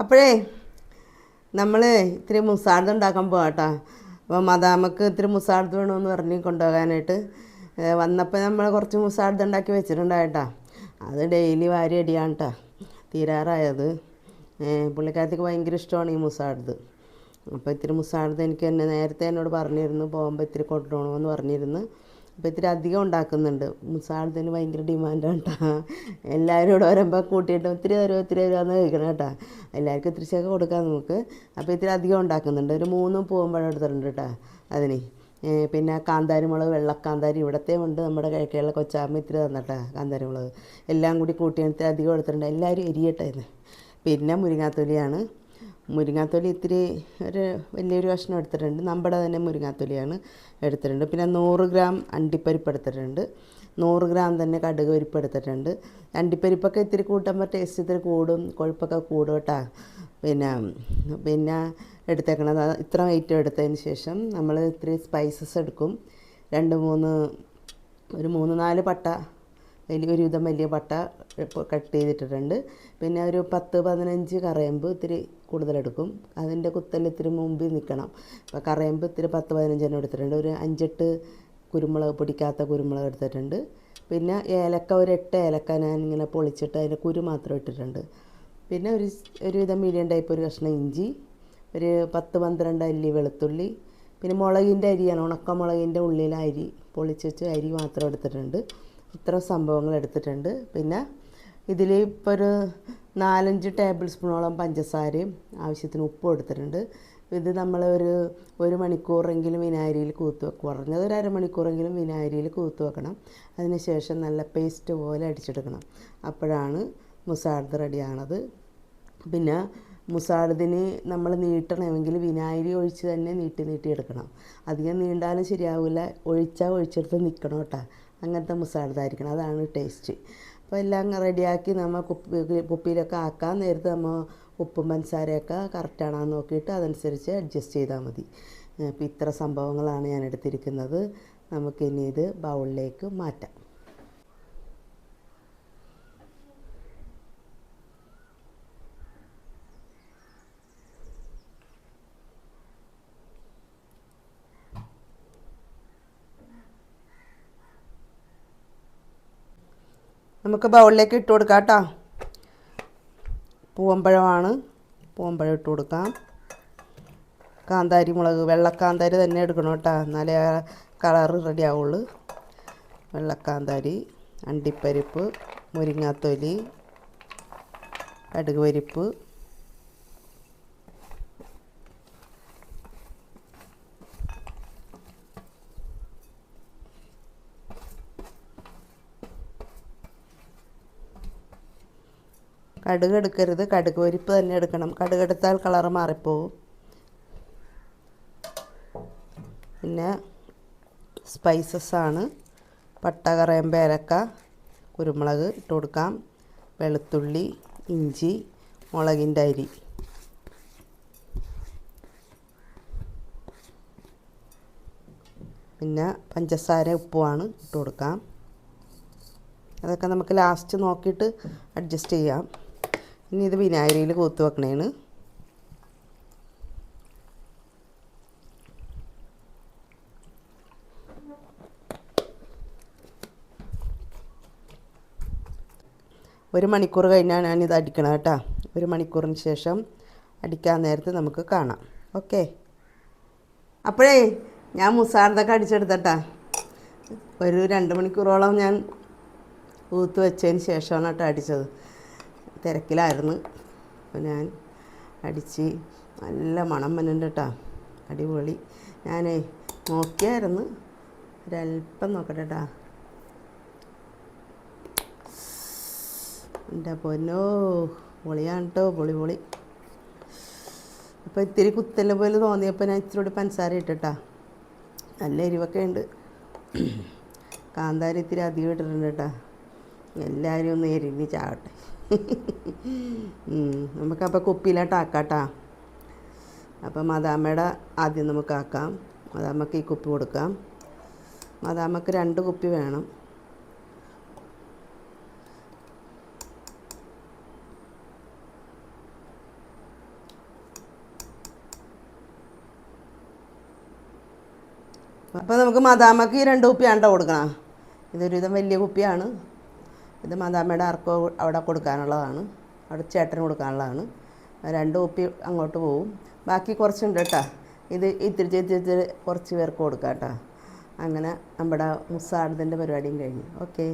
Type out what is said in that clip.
അപ്പോഴേ നമ്മൾ ഇത്തിരി മുസാർദ് ഉണ്ടാക്കാൻ പോകാട്ടോ അപ്പോൾ മദാമക്ക് ഇത്തിരി മുസാർദ് വേണമെന്ന് പറഞ്ഞ് കൊണ്ടുപോകാനായിട്ട് വന്നപ്പോൾ നമ്മൾ കുറച്ച് മുസാർദ് ഉണ്ടാക്കി വെച്ചിട്ടുണ്ടായിട്ടാ. അത് ഡെയിലി വാരി അടിയാണ് കേട്ടോ തീരാറായത് പുള്ളിക്കാരത്തേക്ക് ഭയങ്കര ഇഷ്ടമാണ് ഈ മുസാർദ്. അപ്പോൾ ഇത്തിരി മുസാർദ് എനിക്ക് എന്നെ നേരത്തെ എന്നോട് പറഞ്ഞിരുന്നു പോകുമ്പോൾ ഇത്തിരി കൊണ്ടുപോകണമെന്ന് പറഞ്ഞിരുന്നു. അപ്പോൾ ഇത്തിരി അധികം ഉണ്ടാക്കുന്നുണ്ട്. മുസാർദിന് ഭയങ്കര ഡിമാൻഡാണ് കേട്ടോ എല്ലാവരും ഇവിടെ വരുമ്പോൾ കൂട്ടിയിട്ട് ഒത്തിരി തരുമോ ഒത്തിരി തരുമോ എന്ന് ചോദിക്കണം കേട്ടോ എല്ലാവർക്കും ഇത്തിരിച്ചൊക്കെ കൊടുക്കാം നമുക്ക്. അപ്പോൾ ഇത്തിരി അധികം ഉണ്ടാക്കുന്നുണ്ട്. ഒരു മൂന്നും പൂവമ്പഴം എടുത്തിട്ടുണ്ട് കേട്ടോ അതിന്. പിന്നെ കാന്താരി മുളക് വെള്ളക്കാന്താരി ഇവിടത്തെ ഉണ്ട്. നമ്മുടെ കിഴക്കേയുള്ള കൊച്ചാമ്മ ഇത്തിരി കാന്താരി മുളക്. എല്ലാം കൂടി കൂട്ടിയെടുത്ത് അധികം എടുത്തിട്ടുണ്ട്. എല്ലാവരും എരിയട്ടെ എന്ന്. പിന്നെ മുരിങ്ങാത്തൊലിയാണ്. മുരിങ്ങാത്തൊലി ഇത്തിരി ഒരു വലിയൊരു കഷ്ണം എടുത്തിട്ടുണ്ട്. നമ്മുടെ തന്നെ മുരിങ്ങാത്തൊലിയാണ് എടുത്തിട്ടുണ്ട്. പിന്നെ നൂറ് ഗ്രാം അണ്ടിപ്പരിപ്പ് എടുത്തിട്ടുണ്ട്. നൂറ് ഗ്രാം തന്നെ കടുക് പരിപ്പ് എടുത്തിട്ടുണ്ട്. അണ്ടിപ്പരിപ്പൊക്കെ ഇത്തിരി കൂട്ടുമ്പോൾ ടേസ്റ്റ് ഇത്തിരി കൂടും. കൊഴുപ്പൊക്കെ കൂടും കേട്ടോ. പിന്നെ പിന്നെ എടുത്തേക്കണത്. ഇത്ര വെയിറ്റ് എടുത്തതിന് ശേഷം നമ്മൾ ഇത്തിരി സ്പൈസസ് എടുക്കും. രണ്ട് മൂന്ന് ഒരു മൂന്ന് നാല് പട്ട വലിയ ഒരുവിധം വലിയ പട്ട കട്ട് ചെയ്തിട്ടിട്ടുണ്ട്. പിന്നെ ഒരു പത്ത് പതിനഞ്ച് കറയമ്പ് ഇത്തിരി കൂടുതലെടുക്കും. അതിന്റെ കുത്തൽ ഇത്തിരി മുമ്പിൽ നിൽക്കണം അപ്പോൾ കറയമ്പ് ഇത്തിരി പത്ത് പതിനഞ്ച് എണ്ണം എടുത്തിട്ടുണ്ട്. ഒരു അഞ്ചെട്ട് കുരുമുളക് പൊടിക്കാത്ത കുരുമുളക് എടുത്തിട്ടുണ്ട്. പിന്നെ ഏലക്ക ഒരു എട്ട് ഏലക്ക ഞാൻ ഇങ്ങനെ പൊളിച്ചിട്ട് അതിന്റെ കുരു മാത്രം ഇട്ടിട്ടുണ്ട്. പിന്നെ ഒരു ഒരുവിധം മീഡിയം ടൈപ്പ് ഒരു കഷ്ണം ഇഞ്ചി ഒരു പത്ത് പന്ത്രണ്ട് അല്ലി വെളുത്തുള്ളി പിന്നെ മുളകിന്റെ അരിയാണ്. ഉണക്കമുളകിന്റെ ഉള്ളിലെ അരി പൊളിച്ച് വെച്ച് അരി മാത്രം എടുത്തിട്ടുണ്ട്. ഇത്ര സംഭവങ്ങൾ എടുത്തിട്ടുണ്ട്. പിന്നെ ഇതിൽ ഇപ്പോൾ ഒരു നാലഞ്ച് ടേബിൾ സ്പൂണോളം പഞ്ചസാരയും ആവശ്യത്തിന് ഉപ്പും എടുത്തിട്ടുണ്ട്. ഇത് നമ്മൾ ഒരു ഒരു മണിക്കൂറെങ്കിലും വിനാഗിരിയിൽ കൂത്ത് കുറഞ്ഞത് ഒരു അരമണിക്കൂറെങ്കിലും വിനാഗിരിയിൽ കൂത്ത് വെക്കണം. അതിനുശേഷം നല്ല പേസ്റ്റ് പോലെ അടിച്ചെടുക്കണം. അപ്പോഴാണ് മുസാർദ് റെഡിയാണത്. പിന്നെ മുസാർദിന് നമ്മൾ നീട്ടണമെങ്കിൽ വിനാഗിരി ഒഴിച്ച് തന്നെ നീട്ടി നീട്ടി എടുക്കണം. അധികം നീണ്ടാലും ശരിയാവില്ല ഒഴിച്ചാൽ ഒഴിച്ചെടുത്ത് നിൽക്കണം കേട്ടോ. അങ്ങനത്തെ മുസാർദായിരിക്കണം അതാണ് ടേസ്റ്റ് അപ്പോൾ എല്ലാം റെഡിയാക്കി നമ്മൾ കുപ്പി കുപ്പിയിലൊക്കെ ആക്കാൻ നേരത്തെ നമ്മൾ ഉപ്പും പഞ്ചസാരയൊക്കെ കറക്റ്റാണെന്ന് നോക്കിയിട്ട് അതനുസരിച്ച് അഡ്ജസ്റ്റ് ചെയ്താൽ മതി. ഇപ്പം ഇത്ര സംഭവങ്ങളാണ് ഞാൻ എടുത്തിരിക്കുന്നത്. നമുക്കിനി ഇത് ബൗളിലേക്ക് മാറ്റാം. നമുക്ക് ബൗളിലേക്ക് ഇട്ട് കൊടുക്കാം കേട്ടോ. പൂവമ്പഴമാണ്. പൂവമ്പഴം ഇട്ട് കൊടുക്കാം. കാന്താരി മുളക് വെള്ളക്കാന്താരി തന്നെ എടുക്കണം കേട്ടോ. എന്നാലേ കളറ് റെഡി ആവുള്ളൂ. വെള്ളക്കാന്താരി അണ്ടിപ്പരിപ്പ് മുരിങ്ങാത്തൊലി കടുക് പരിപ്പ് കടുക് എടുക്കരുത്. കടുക് പരിപ്പ് തന്നെ എടുക്കണം. കടുക് എടുത്താൽ കളറ് മാറിപ്പോവും. പിന്നെ സ്പൈസസ് ആണ്. പട്ട കറയമ്പ് പേരക്ക കുരുമുളക് ഇട്ട് കൊടുക്കാം. വെളുത്തുള്ളി ഇഞ്ചി മുളകിന്റെ അരി. പിന്നെ പഞ്ചസാര ഉപ്പുമാണ് ഇട്ട് കൊടുക്കാം. അതൊക്കെ നമുക്ക് ലാസ്റ്റ് നോക്കിയിട്ട് അഡ്ജസ്റ്റ് ചെയ്യാം. ഇനി ഇത് വിനാഗിരിയിൽ കൂത്ത് വെക്കണേണ്. ഒരു മണിക്കൂർ കഴിഞ്ഞാൽ ഞാനിത് അടിക്കണം കേട്ടോ. ഒരു മണിക്കൂറിന് ശേഷം അടിക്കാൻ നേരത്ത് നമുക്ക് കാണാം. ഓക്കെ. അപ്പോഴേ ഞാൻ മുസാർദൊക്കെ അടിച്ചെടുത്തട്ടാ. ഒരു രണ്ട് മണിക്കൂറോളം ഞാൻ ഊത്ത് വെച്ചതിന് ശേഷമാണ് കേട്ടോ അടിച്ചത്. തിരക്കിലായിരുന്നു. അപ്പോൾ ഞാൻ അടിച്ച് നല്ല മണം വന്നുണ്ട് കേട്ടോ അടിപൊളി. ഞാനേ നോക്കിയായിരുന്നു. ഒരല്പം നോക്കട്ടെ കേട്ടോ എന്റെ പൊന്നോ പൊളിയാണ് കേട്ടോ പൊളി പൊളി. അപ്പോൾ ഇത്തിരി കുത്തല്ല പോലെ തോന്നിയപ്പോൾ ഞാൻ ഇത്തിരി കൂടി പഞ്ചസാര ഇട്ടിട്ടാ നല്ല എരിവൊക്കെ ഉണ്ട്. കാന്താരി ഇത്തിരി അധികം ഇട്ടിട്ടുണ്ട് കേട്ടോ എല്ലാവരും ഒന്ന് എരിഞ്ഞ് ചാവട്ടെ നമുക്കപ്പോൾ കുപ്പിയിലോട്ടാക്കാട്ടാ അപ്പം മദാമ്മയുടെ ആദ്യം നമുക്ക് ആക്കാം. മദാമ്മക്ക് ഈ കുപ്പി കൊടുക്കാം. മദാമ്മക്ക് രണ്ട് കുപ്പി വേണം. അപ്പോൾ നമുക്ക് മദാമ്മക്ക് ഈ രണ്ട് കുപ്പിയാണ്ടോ കൊടുക്കണം. ഇതൊരുവിധം വലിയ കുപ്പിയാണ്. ഇത് മാതാമ്മയുടെ ആർക്കോ അവിടെ കൊടുക്കാനുള്ളതാണ്. അവിടെ ചേട്ടന് കൊടുക്കാനുള്ളതാണ്. രണ്ട് കുപ്പി അങ്ങോട്ട് പോവും. ബാക്കി കുറച്ചുണ്ട് കേട്ടോ. ഇത് ഇത്തിരി ഇത്തിരി കുറച്ച് പേർക്ക് കൊടുക്കാം കേട്ടോ. അങ്ങനെ നമ്മുടെ മുസാടത്തിന്റെ പരിപാടിയും കഴിഞ്ഞു. ഓക്കെ.